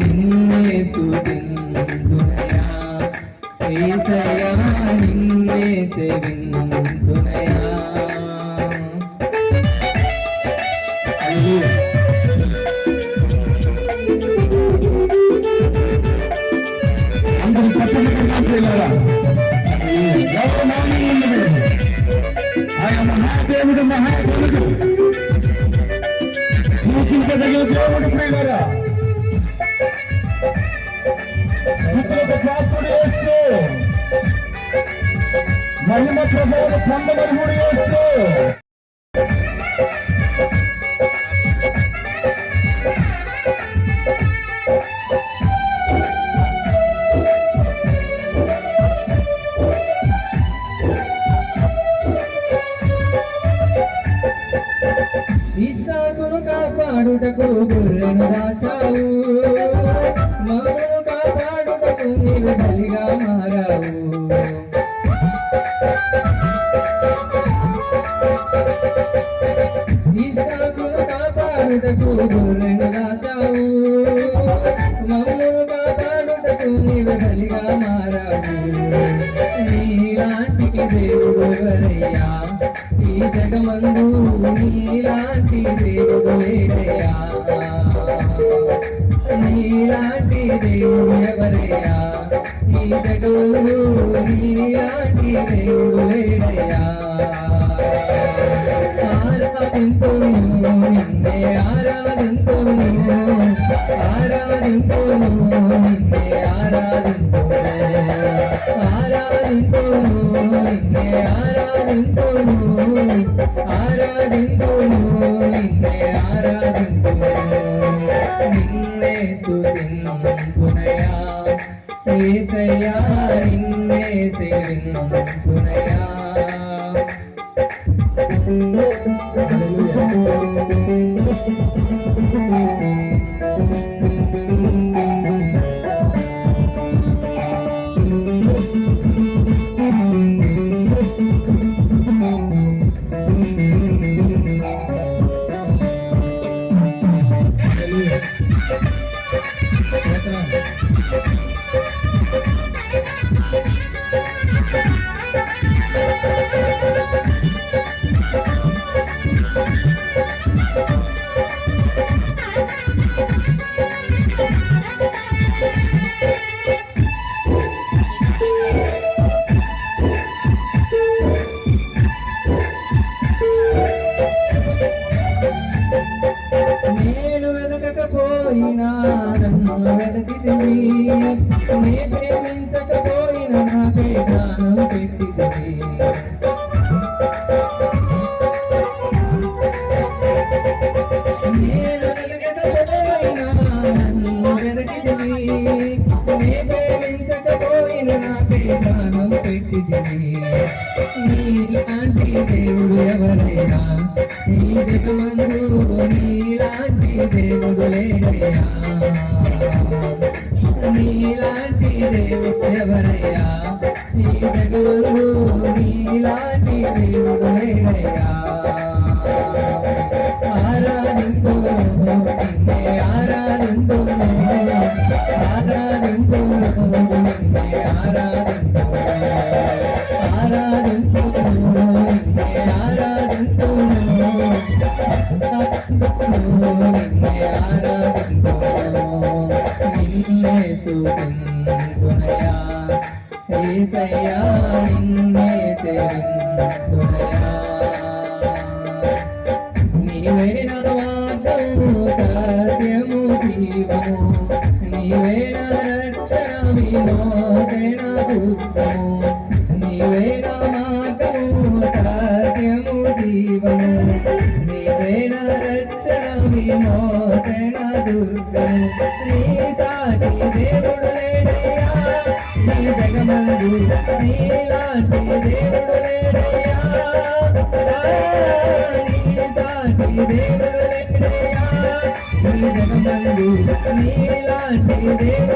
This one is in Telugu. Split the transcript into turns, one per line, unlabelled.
నిన్నే స్తుతింతునయా ఏసయ్యా నిన్నే సేవింతునయా హల్లెలూయా
అందరూ చెప్పండి ప్రియులారా. ఉన్నది? ఆయన మహాదేవుడు మహాదేవుడు పూజించదగిన దేవుడు మహిమ ప్రభువులు పొందగలుగుడు యేసు.
ఇస్సాకును కాపాడుటకు గుర్రెను దాచావు కాపాడుటకు గొర్రెను దాచావు మమ్మను కాపాడుటకు నీవు బలిగా మారావు నీలాంటి దేవుడు ఎవరయ్యా ఈ జగమందు నీలాంటి దేవుడు లేడయ్యా నీలాంటి దేవుడు ఎవరయ్యా ఈ జగమందు నీలాంటి దేవుడు లేడయ్యా ఆరాధింతును ఆరాధింతును నిన్నే ఆరాధింతును ఆరాధింతును నిన్నే ఆరాధింతును నిన్నే స్తుతింతునయా ఏసయ్యా నిన్నే సేవింతునయా నేను ప్రాణం పెట్టితివి నీలాంటి దేవుడు ఎవరైనా? నీ జగమందు నీలాంటి దేవుడు లేడయ్యా నీలాంటి దేవుడు ఎవరయ్యా నీ జగమందు నీలాంటి దేవుడు లేడయ్యా నిన్నే స్తుతింతునయా ఏసయ్యా నిన్నే సేవింతునయా నీవే నా సత్యము జీవము. నీ దేవుడు లేడయ్యా. నీ జగమందు నీలాంటి దేవుడు లేడయ్యా. నీ దేవుడు లేడయ్యా. నీ జగమందు నీలాంటి దేవుడు